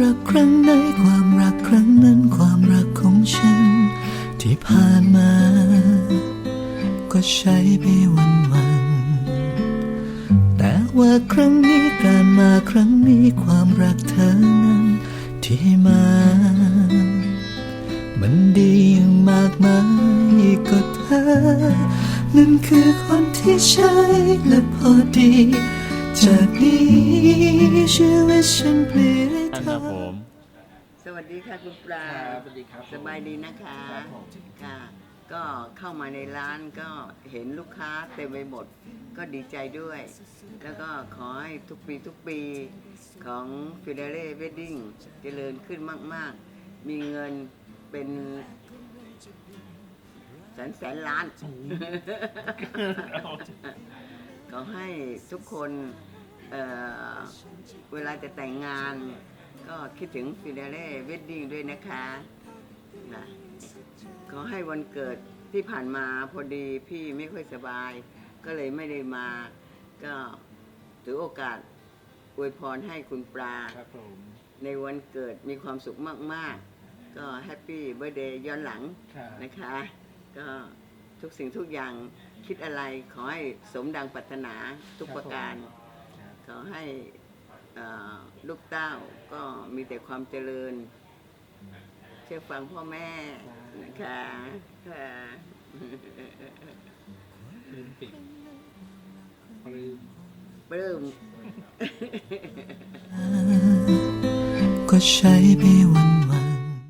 รักครั้งไหนความรักครั้งนั้นความรักของฉัน ที่ผ่านมา ก็ใช้ไปวันวันแต่ว่าครั้งนี้การมาครั้งนี้ความรักเธอนั้น ที่มา มันดีอย่างมากมายก็เธอ นั่นคือคนที่ใช่และพอดี จากนี้ชีวิตฉันเปลี่ยนานเธครัอบผม สวัสดีค่ะคุณปลาครับสวัสดีครับสบายดีนะคะครับผมค่ะ ก็เข้ามาในร้านก็เห็นลูกค้าเต็มไปหมด ก็ดีใจด้วย แล้วก็ขอให้ทุกปีทุกปีของฟิเดเล่เวดดิ้งเจริญขึ้นมาก ๆ มีเงินเป็นแสนแสนล้าน ขอให้ทุกคนเอ่อเวลาจะแต่งงาน ก็คิดถึงฟินาเล่เวดดิ้งด้วยนะคะนะขอให้วันเกิดที่ผ่านมาพอดีพี่ไม่ค่อยสบาย ก็เลยไม่ได้มา ก็ถือโอกาสอวยพรให้คุณปลา ครับผมในวันเกิดมีความสุขมาก ๆ ก็แฮปปี้เบ t ร์ a เดย์ย้อนหลังครับนะคะ ก็ทุกสิ่งทุกอย่างคิดอะไรขอให้สมดังปรารถนาทุกประการ ครับขอให้เอ่อ ลูกเต้าก็มีแต่ความเจริญ เชื่อฟังพ่อแม่นะคะค่ะลืมปิดลืมปลื้มก็ใช้ไปวัน